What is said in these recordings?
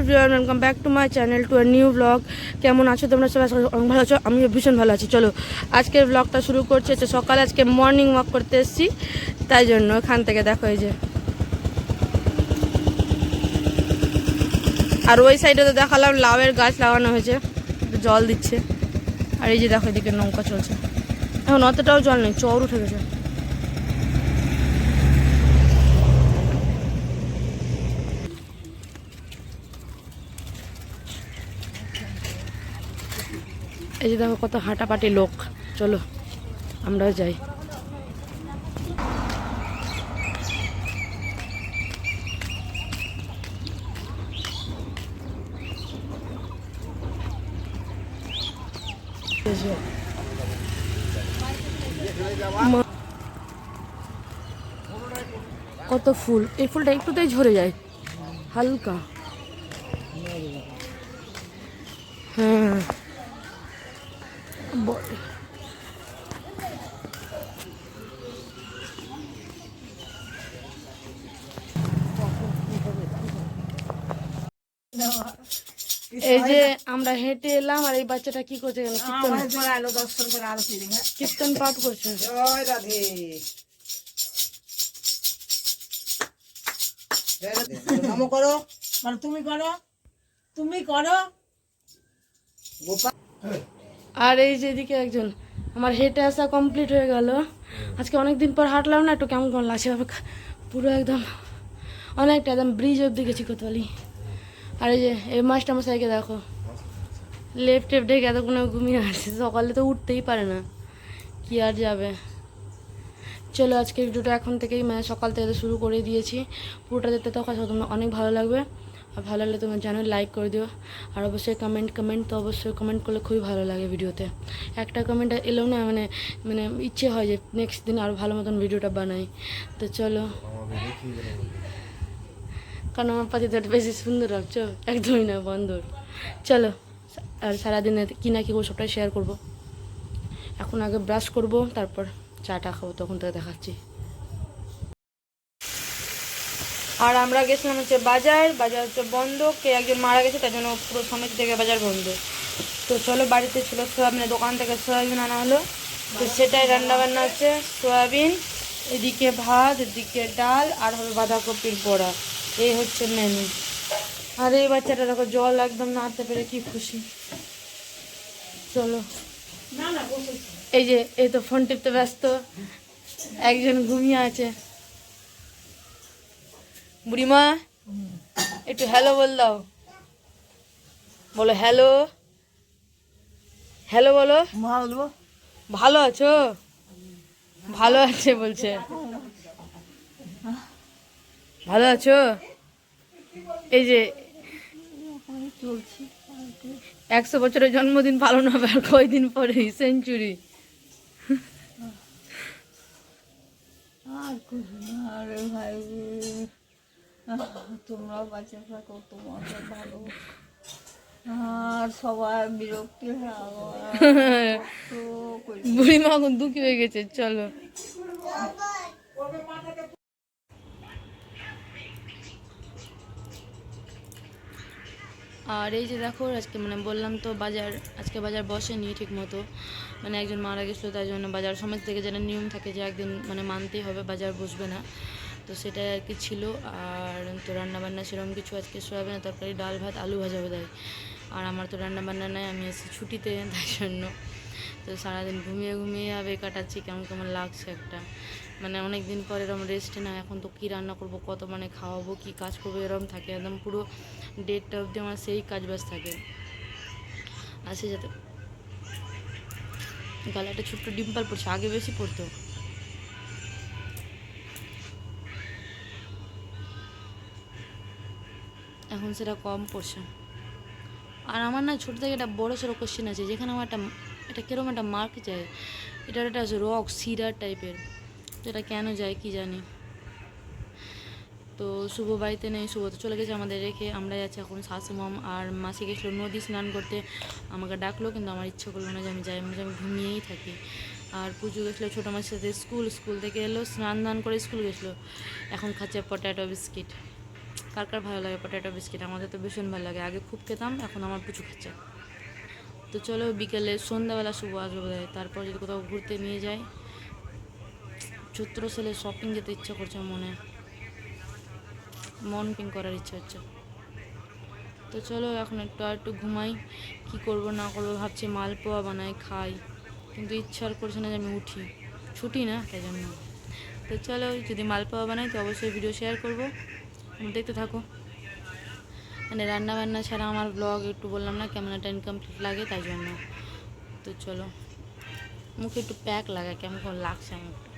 Everyone, welcome back to my channel, to a new blog. কেমন আছো তোমরা সবাই? অনেক ভালো আছো। আমিও ভীষণ ভালো আছি। চলো, আজকের ব্লগটা শুরু করছে হচ্ছে সকালে আজকে মর্নিং ওয়াক করতে এসেছি। তাই জন্য এখান থেকে দেখো এই যে। আর ওই সাইডে তো দেখালাম লাউয়ের গাছ লাগানো হয়েছে। জল দিচ্ছে। আর এই যে দেখো এদিকে নৌকা চলছে। এখন অতটাও জল নেই, চর উঠে গেছে। এই যে দেখো কত হাঁটাপাটি লোক। চলো, আমরাও যাই। কত ফুল। এই ফুলটা একটুতেই ঝরে যায়। হালকা হ্যাঁ বড়। এই যে আমরা হেঁটে এলাম আর এই বাচ্চাটা কি করছে? কীর্তন পাঠ করছে। নম করো। মানে তুমি করো। তুমি করো। আর এই যে এদিকে একজন আমার হেঁটে আসা কমপ্লিট হয়ে গেল। আজকে অনেক দিন পর হাঁটলাম না একটু কেমন কেমন লাগছে পুরো একদম অনেকটা একদম ব্রিজ অব্দি গেছি কোতোয়ালি। আর এই যে এই মাস্টার মশাইকে দেখো। লেফট টেফট এতক্ষণ ঘুমিয়ে আছে। সকালে তো উঠতেই পারে না। কি আর যাবে? চলো, আজকে ভিডিওটা এখন থেকেই মানে সকাল থেকে শুরু করে দিয়েছি। পুরোটা দেখতে তো তোমরা অনেক ভালো লাগবে। আর ভালো লাগলে তোমরা জানো লাইক করে দিও। আর অবশ্যই কমেন্ট কমেন্ট তো অবশ্যই কমেন্ট করলে খুবই ভালো লাগে ভিডিওতে। একটা কমেন্ট এলেও না মানে মানে ইচ্ছে হয় যে নেক্সট দিন আরও ভালো মতন ভিডিওটা বানাই। তো চলো। কারণ আমার পাতি বেশি সুন্দর লাগছো, একদমই না বন্দর চলো। আর সারাদিনে কী না কী করব সবটাই শেয়ার করব। এখন আগে ব্রাশ করব, তারপর চাটা খাব, তখন থেকে দেখাচ্ছি। আর আমরা গেছিলাম হচ্ছে বাজার বাজার হচ্ছে বন্ধ, কে একজন মারা গেছে, তার জন্য পুরো সমিতি থেকে বাজার বন্ধ। তো চলো বাড়িতে ছিল সোয়াবিনের দোকান থেকে সোয়াবিন আনা হলো। তো সেটাই রান্না বান্না হচ্ছে, সোয়াবিন, এদিকে ভাত, এদিকে ডাল, আর হবে বাঁধাকপির বড়া। এই হচ্ছে মেনু আর এই বাচ্চাটা দেখো জল একদম নাড়তে পেরে কি খুশি। চলো। এই যে এই তো ফোন টিপতে ব্যস্ত। একজন ঘুমিয়ে আছে। বুড়িমা একটু হ্যালো বল দাও। বলো হ্যালো। হ্যালো বলো। ভালো আছো? ভালো আছে বলছে। ভালো আছো? এই যে একশো বছরের জন্মদিন পালন হবে আর কয়দিন পরে? সেঞ্চুরি আর আরে ভাই। তোমরা বাচ্চা থাকো তোমাদের ভালো। আর সবাই বিরক্তি হয় বুড়িমা এখন দুঃখী হয়ে গেছে চলো। আর এই যে দেখো, আজকে মানে বললাম তো বাজার, আজকে বাজার বসেনি ঠিক মতো মানে একজন মারা গেছিল, তাই জন্য বাজার সমাজ থেকে যেটা নিয়ম থাকে যে একদিন মানে মানতেই হবে, বাজার বসবে না। তো সেটাই আর কি ছিল। আর তো রান্নাবান্না সেরকম কিছু আজকে সোয়াবিন তরকারি, ডাল ভাত, আলু ভাজা বোধহয় আর আমার তো রান্নাবান্না নাই, আমি এসেছি ছুটিতে, তাই জন্য। তো সারাদিন ঘুমিয়ে ঘুমিয়ে আবে কাটাচ্ছি, কেমন কেমন লাগছে একটা। মানে অনেক দিন পর এরকম রেস্ট না এখন তো কী রান্না করব, কত মানে খাওয়াবো, কি কাজ করব এরকম থাকে, একদম পুরো ডেটটা অবধি আমার সেই কাজ বাজ থাকে। আসে যাতে গালে একটা ছোট্ট ডিম্পল পড়ছে, আগে বেশি পড়তো। এখন সেটা কম পড়ছে। আর আমার না ছোটো থেকে একটা বড়ো সড়ো কোশ্চেন আছে, যেখানে আমার একটা এটা কীরকম একটা মার্ক যায়, এটার একটা রক সিরার টাইপের এটা কেন যায় কি জানি। তো শুভ বাড়িতে নেই, শুভ তো চলে গেছে আমাদের রেখে। আমরা যাচ্ছি এখন শাশু, মাম আর মাসি গেছিল নদী স্নান করতে। আমাকে ডাকলো কিন্তু আমার ইচ্ছে করল না যে আমি যাই আমি আমি ঘুমিয়েই থাকি। আর পুজো গেছিল ছোটো মাসির সাথে স্কুল স্কুল থেকে এলো, স্নান দান করে স্কুল গেছিল। এখন খাচ্ছে পটাটো বিস্কিট। কার কার ভালো লাগে পটেটো বিস্কিট? আমাদের তো ভীষণ ভালো লাগে। আগে খুব খেতাম, এখন আমার পুজো খাচ্ছে। তো চলো বিকেলে সন্ধ্যাবেলা শুভ আসবে তারপর যদি কোথাও ঘুরতে নিয়ে যায় চৈত্র সেলে শপিং যেতে ইচ্ছা করছে মনে। মন পিং করার ইচ্ছা হচ্ছে। তো চলো এখন একটু আর একটু ঘুমাই, কি করব না করব ভাবছি মালপোয়া বানাই, খাই। কিন্তু ইচ্ছা আর করছে না যে আমি উঠি। ছুটি না, তাই জন্য। তো চলো যদি মালপোয়া বানাই তো অবশ্যই ভিডিও শেয়ার করব। দেখতে থাকো। মানে রান্না বান্না ছাড়া আমার ব্লগ একটু বললাম না, কেমন একটা ইনকমপ্লিট লাগে, তাই জন্য। তো চলো, মুখে একটু প্যাক লাগা কেমন লাগছে মুখটা।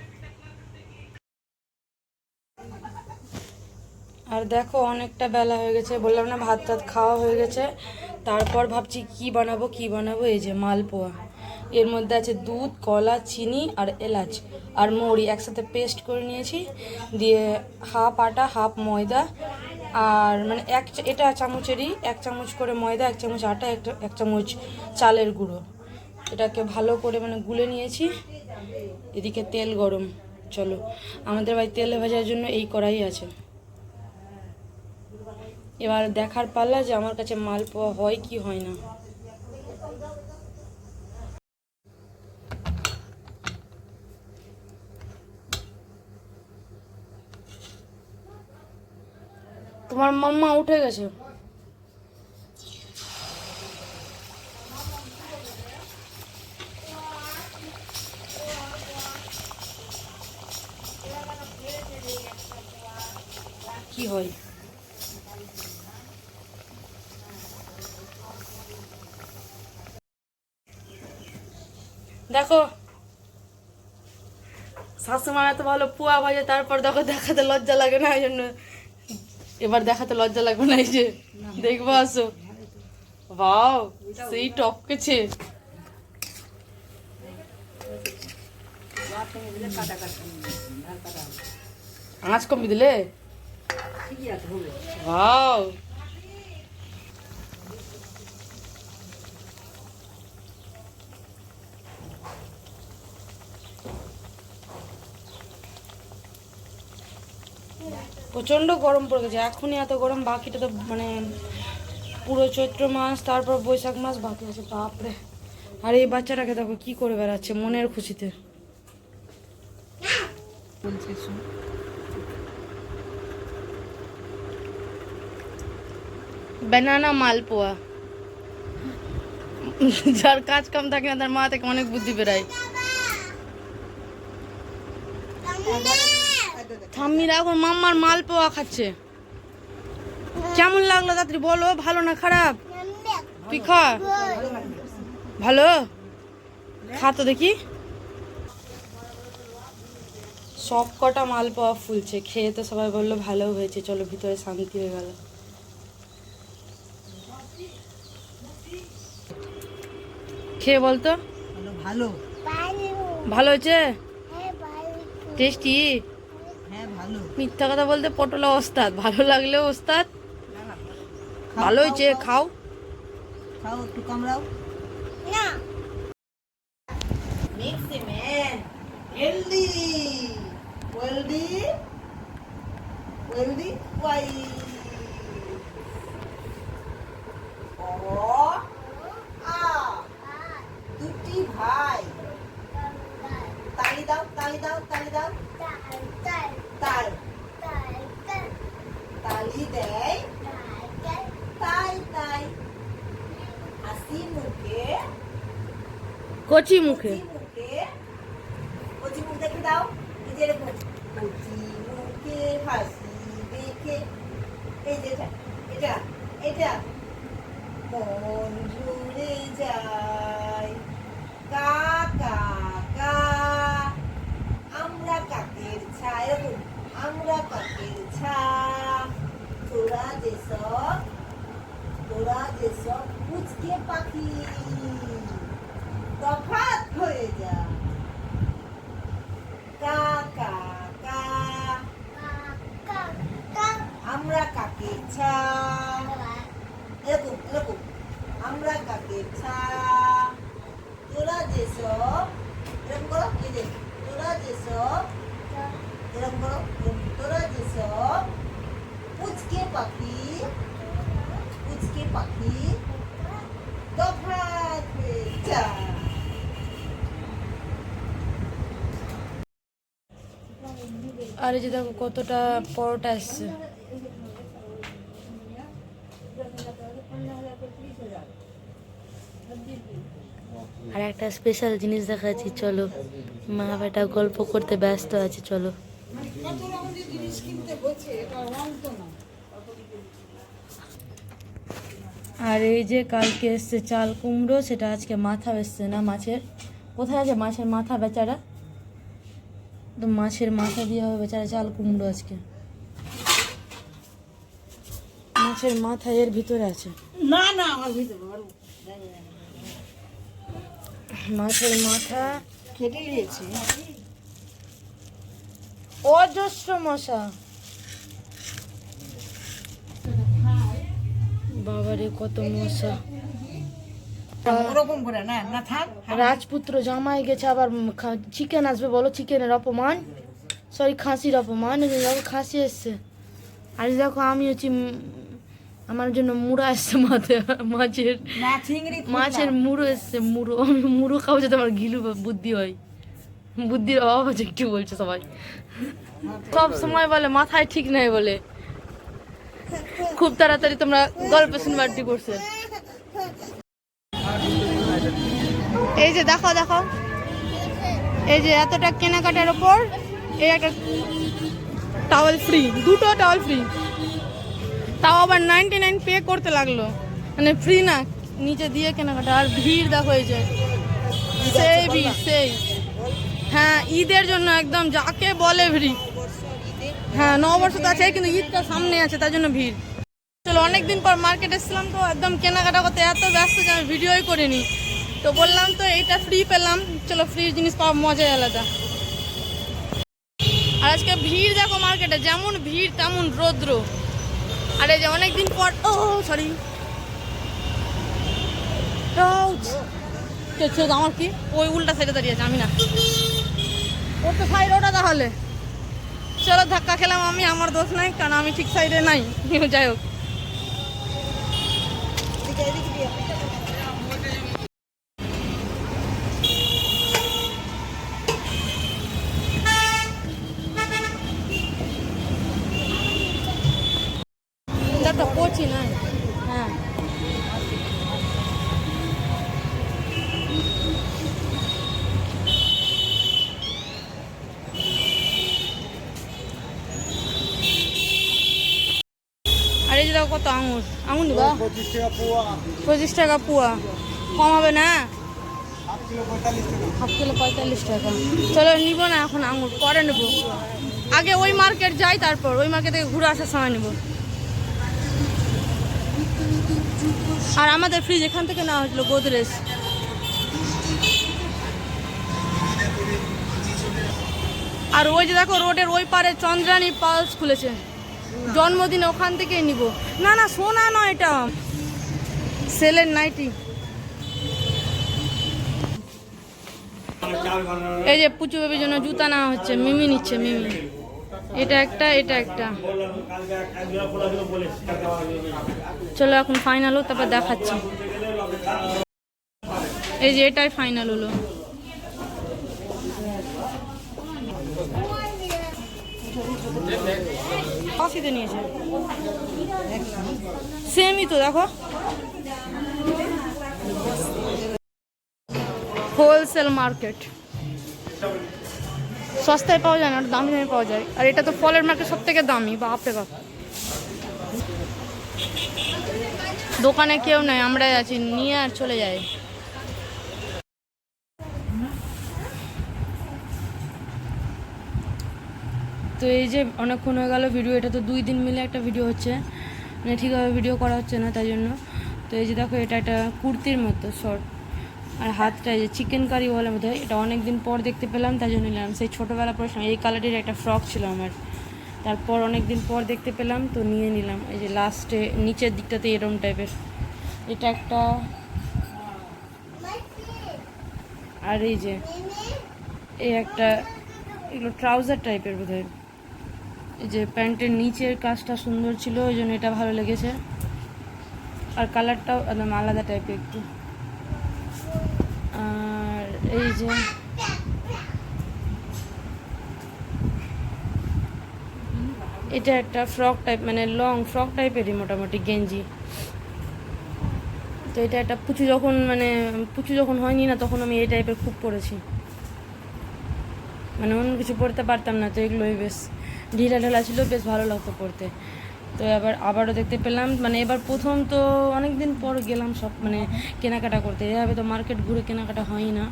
আর দেখো অনেকটা বেলা হয়ে গেছে, বললাম না ভাত টাত খাওয়া হয়ে গেছে। তারপর ভাবছি কি বানাবো কি বানাবো? এই যে মালপোয়া। এর মধ্যে আছে দুধ, কলা, চিনি আর এলাচ আর মৌরি। একসাথে পেস্ট করে নিয়েছি। দিয়ে হাফ আটা, হাফ ময়দা আর মানে এক এটা চামচেরই এক চামচ করে ময়দা, এক চামচ আটা একটা এক চামচ চালের গুঁড়ো। এটাকে ভালো করে মানে গুলে নিয়েছি। এদিকে তেল গরম। চলো, আমাদের বাড়ি তেলে ভাজার জন্য এই কড়াই আছে। এবার দেখার পাল্লা যে আমার কাছে মাল মালপোয়া হয় কি হয় না। তোমার মাম্মা উঠে গেছে। শাশুমা এত ভালো পুয়া ভাজে, তারপর দেখো দেখাতে লজ্জা লাগে না এই জন্য এবার দেখাতে লজ্জা লাগবে না, এই যে দেখব, আসো। বাও সেই টপকেছে আঁচ কমবি দিলে? বাও প্রচণ্ড গরম পড়ে গেছে। এখনই এত গরম বাকিটা তো মানে পুরো চৈত্র মাস তারপর বৈশাখ মাস বাকি আছে বাপরে। আর এই বাচ্চাটাকে দেখো কি করে বেড়াচ্ছে মনের খুশিতে। ব্যানানা মালপোয়া যার কাজ কাম থাকে না তার মা থেকে অনেক বুদ্ধি বেরায়। ঠাম্মিরা এখন মাম্মার মালপোয়া খাচ্ছে। কেমন লাগল তাড়াতাড়ি বলো ভালো না খারাপ? তুই খা। ভালো? খা তো দেখি। সব কটা মালপোয়া ফুলছে খেয়ে তো সবাই বলল ভালো হয়েছে চলো ভিতরে শান্তি হয়ে গেল। খেয়ে বলতো ভালো। ভালো হয়েছে? টেস্টি হ্যাঁ ভালো। মিথ্যা কথা বলতে পটলা ওস্তাদ। ভালো লাগলেও ওস্তাদ। ভালো। হয়েছে খাও খাও। একটু কামড়াও। মিক্সি ম্যান হেলদি ওয়েলদি ওয়েলদি ওয়াই ও আ দুটি ভাই তালি দাও তালি দাও তালি দাও তাল তালি দেয় তাই তাই হাসি মুখে কচি মুখে কচি মুখে দেখে দাও মুখ কচি মুখে হাসি দেখে। এই যে এটা এটা মন জুড়ে যায়। কা কা আমরা কাকের ছা এরকম আমরা কাকের ছা তোরা যেসব তোরা যেসব Sige, Paki. আর এই যে দেখো কতটা পরোটা এসছে আর একটা স্পেশাল জিনিস দেখাচ্ছি চলো। মা বেটা গল্প করতে ব্যস্ত আছে চলো। আর এই যে কালকে এসছে চাল কুমড়ো সেটা আজকে মাথা এসছে না মাছের। কোথায় আছে মাছের মাথা বেচারা? তো মাছের মাথা দিয়ে হবে বেচারা চাল কুমড়ো আজকে। মাছের মাথা এর ভিতরে আছে। না না আমার ভিতরে মাছের মাথা কেটে নিয়েছি। অজস্র মশা। বাবারে কত মশা। ওরকম করে না? না থাক রাজপুত্র জামাই গেছে আবার চিকেন আসবে বলো চিকেনের অপমান? সরি খাসির অপমান দেখো খাসি এসছে। আর দেখো আমি হচ্ছি আমার জন্য মুড়া এসছে মাথে মাছের মাছের মুড়ো এসছে মুড়ো। আমি মুড়ো খাব যাতে আমার গিলু বুদ্ধি হয়। বুদ্ধির অভাব আছে একটু বলছে সবাই। সব সময় বলে মাথায় ঠিক নাই বলে। খুব তাড়াতাড়ি তোমরা গল্প শুনবার করছে। এই যে দেখো দেখো। এই যে এতটা কেনাকাটার ওপর এই একটা টাওয়েল ফ্রি দুটো টাওয়েল ফ্রি তাও আবার নাইনটি নাইন পে করতে লাগল। মানে ফ্রি না, নিচে দিয়ে কেনাকাটা, আর ভিড় দেখো এই যে। সেই ভিড়, সেই। হ্যাঁ ঈদের জন্য একদম যাকে বলে ভিড়। হ্যাঁ নববর্ষ তো আছে কিন্তু ঈদটা সামনে আছে, তার জন্য ভিড়। চলো, অনেকদিন পর মার্কেট এসেছিলাম তো, একদম কেনাকাটা করতে এত ব্যস্ত যে আমি ভিডিওই করিনি। তো বললাম তো, এইটা ফ্রি পেলাম। চলো ফ্রি জিনিস পাওয়া মজাই আলাদা। আর আজকে ভিড় দেখো মার্কেটে যেমন ভিড় তেমন রৌদ্র। আর এই যে অনেকদিন পর, ও সরি আমার কি? ওই উল্টা সাইডে দাঁড়িয়ে আছে, আমি না। ওর তো সাইড ওটা তাহলে। চলো, ধাক্কা খেলাম আমি, আমার দোষ নাই, কারণ আমি ঠিক সাইডে নাই। যাই হোক। কত আঙুর? আঙুর নিবা। পঁচিশ টাকা পোয়া। কম হবে না? হাফ কিলো পঁয়তাল্লিশ টাকা। চলো নিবো না এখন আঙুর। পরে নেব। আগে ওই মার্কেট যাই তারপর। ওই মার্কেট থেকে ঘুরে আসার সময় নেব। আর আমাদের ফ্রিজ এখান থেকে নেওয়া হয়েছিল গোদরেজ। আর ওই যে দেখো রোডের ওই পারে চন্দ্রানী পালস খুলেছে। জন্মদিন ওখান থেকেই নিব। না না, সোনা নয় এটা। সেলের নাইটি। এই যে পুচু বেবির জন্য জুতা নেওয়া হচ্ছে, মিমি নিচ্ছে, মিমি। এটা একটা এটা একটা। চলো এখন ফাইনাল হোক তারপর দেখাচ্ছি। এই যে এটাই ফাইনাল হলো। কফিতে নিয়েছে সেমই তো, দেখো। হোলসেল মার্কেট সস্তায় পাওয়া যায় না দামি দামে পাওয়া যায়। আর এটা তো ফলের মার্কেট সব থেকে দামি বা বাপরে বাপ। দোকানে কেউ নাই, আমরাই আছি, নিয়ে আর চলে যাই। তো এই যে অনেকক্ষণ হয়ে গেল ভিডিও এটা তো দুই দিন মিলে একটা ভিডিও হচ্ছে। মানে ঠিকভাবে ভিডিও করা হচ্ছে না, তাই জন্য। তো এই যে দেখো, এটা একটা কুর্তির মতো শর্ট আর হাতটা এই যে চিকেন কারি বলে মতো এটা অনেক দিন পর দেখতে পেলাম, তাই জন্য নিলাম। সেই ছোটোবেলা পরে এই কালারের একটা ফ্রক ছিল আমার। তারপর অনেক দিন পর দেখতে পেলাম, তো নিয়ে নিলাম। এই যে লাস্টে নিচের দিকটাতে এরম টাইপের এটা একটা আর এই যে, এই একটা এগুলো ট্রাউজার টাইপের বোধ হয় এই যে প্যান্টের নিচের কাজটা সুন্দর ছিল, ওই জন্য এটা ভালো লেগেছে। আর কালারটাও একদম আলাদা টাইপের একটু। আর এই যে এটা একটা ফ্রক টাইপ মানে লং ফ্রক টাইপেরই মোটামুটি গেঞ্জি। তো এটা একটা পুচু যখন মানে পুচু যখন হয়নি না, তখন আমি এই টাইপের খুব পরেছি। মানে অন্য কিছু পড়তে পারতাম না, তো এগুলোই বেশ। ঢিলা ঢালা ছিল, বেশ ভালো লাগতো পড়তে। তো এবার আবারও দেখতে পেলাম মানে এবার প্রথম তো অনেক দিন পর গেলাম সব মানে কেনাকাটা করতে। এভাবে তো মার্কেট ঘুরে কেনাকাটা হয় না।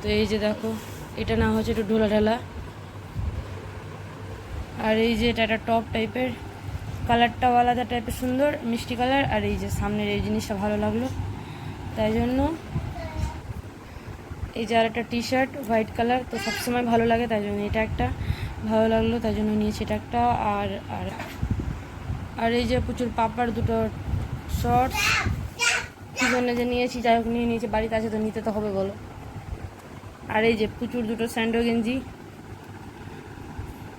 তো এই যে দেখো, এটা না হচ্ছে একটু ঢোলা ঢালা। আর এই যে এটা একটা টপ টাইপের কালারটাও আলাদা টাইপের সুন্দর, মিষ্টি কালার। আর এই যে সামনের এই জিনিসটা ভালো লাগল। তাই জন্য এই যে আর একটা টি শার্ট হোয়াইট কালার তো সবসময় ভালো লাগে, তাই জন্য এটা একটা। ভালো লাগল তাই জন্য নিয়েছি এটা একটা। আর আর আর এই যে প্রচুর পাপার দুটো শর্টস কী জন্য যে নিয়েছি, যাই হোক নিয়ে নিয়েছি, বাড়িতে আছে তো নিতে তো হবে, বলো। আর এই যে প্রচুর দুটো স্যান্ডো গেঞ্জি।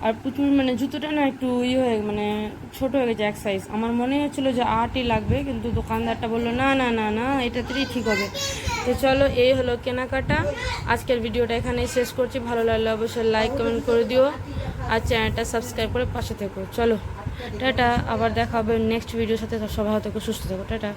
আর প্রচুর মানে জুতোটা না একটু ইয়ে হয়ে মানে ছোট হয়ে গেছে এক সাইজ আমার মনে হচ্ছিল যে আটই লাগবে, কিন্তু দোকানদারটা বলল, না না না না এটাতেই ঠিক হবে। তো চলো, এই হলো কেনাকাটা। আজকের ভিডিওটা এখানেই শেষ করছি। ভালো লাগলে অবশ্যই লাইক কমেন্ট করে দিও। আর চ্যানেলটা সাবস্ক্রাইব করে পাশে থেকো। চলো, টাটা, আবার দেখা হবে নেক্সট ভিডিওর সাথে। সবাই হয়তো সুস্থ থেকো। টাটা।